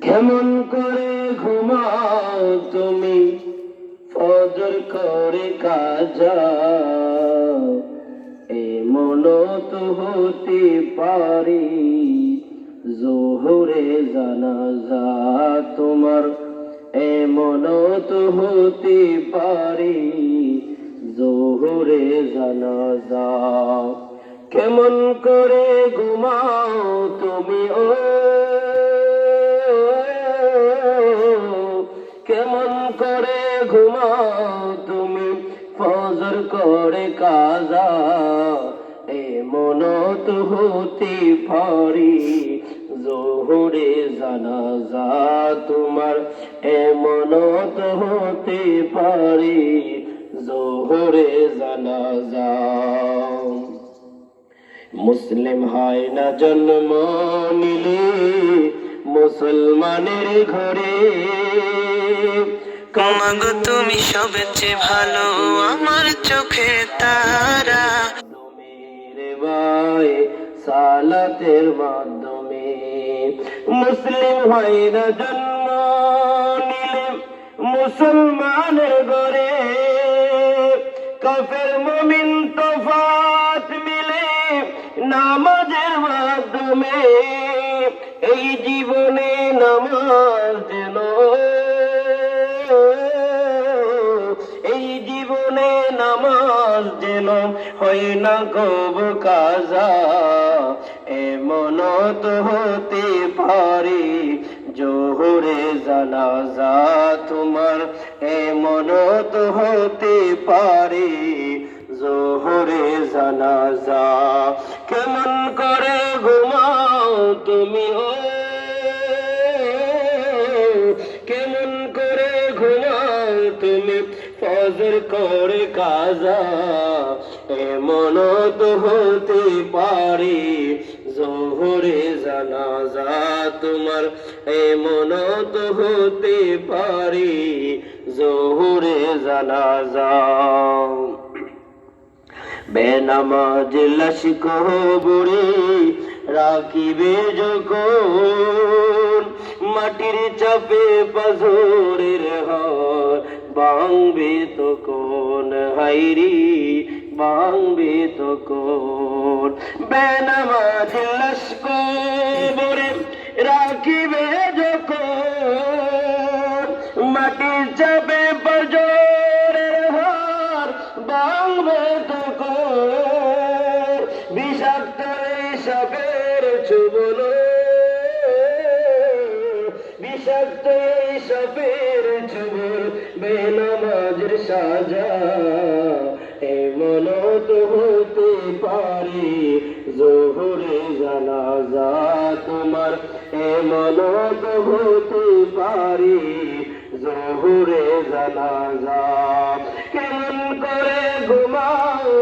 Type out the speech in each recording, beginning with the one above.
কেমন করে ঘুমাও তুমি? ফজর করে কাজা। এমন তো হতে পারি। জোহরে জানাজা তোমার। এমন তো হতে পারি। জোহরে জানাজা কেমন করে ঘুমাও তুমি, ও? কেমন করে ঘুমাও তুমি, ফজর করে কাজা এমন তো হতে পারি, জোহরে জানাজা তোমার এমন তো হতে পারি, জোহরে জানাজা। মুসলিম হয় না জন্ম নিলে মুসলমানের ঘরে। মাগো তুমি সবচেয়ে ভালো আমার চোখে তারা। সালাতের মাধ্যমে। মুসলিম হয় না জন্ম নিলে মুসলমানের ঘরে। নামাজের মাধ্যমে এই জীবনে নামাজ যেন এই জীবনে নামাজ যেন হয় না কব কাজা, এমন তো হতে পারে জোহরে জানাজা তোমার, এমন তো হতে পারে জোহরে জানাজা। কেমন করে ঘুমাও তুমি ও কেমন করে ঘুমাও তুমি? ফজর করে কাজা, এমন তো হতে পারে। জোহরে জানাজা তোমার এমন তো হতে পারে। জোহরে জানাজা বেনামাজ লাশ কবরে রাখিবে যখন। মাটির চাপে পাথরের হার বাংবে তো কোন হাইরি বাংবে তো কোন বেনামাজ লাশ কবরে রাখিবে বিষাক্ত সাপের চুবল বিষাক্ত সাপের চুবল বেনামাজের সাজা। এমন তো হতে পারে জোহরে জানাজা তোমার। এমন তো হতে পারে জোহরে জানাজা। কেমন করে ঘুমাও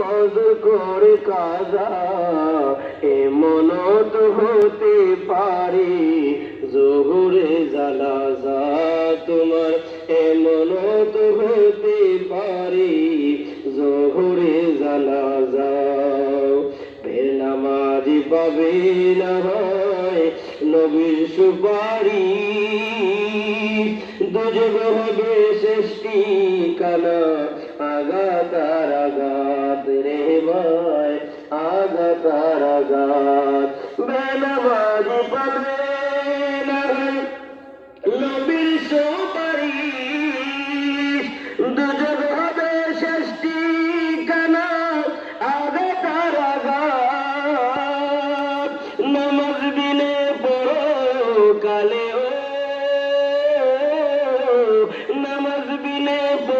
তুমি করে কাজা এমন তো হতে পারে জোহরে জানাজা তোমার। এমন তো হতে পারে জোহরে জানাজা। নামাজি পাবে না হয় নবীর সুপারি দুযোগ হবে শেষটি কানা। আগাতার আগাত রে ভাই আগাতার আগাত বেনামাজি পাবে না নবীর সুপারি দুযোগ হবে ষষ্ঠী কানা আঘাত। বিনে পড়ো কালে ও, নমজ বিনে কালে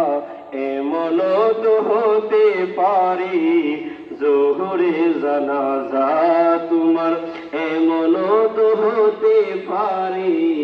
এমন তো হতে পারি। জোহরে জানাজা তোমার এমন তো হতে পারি।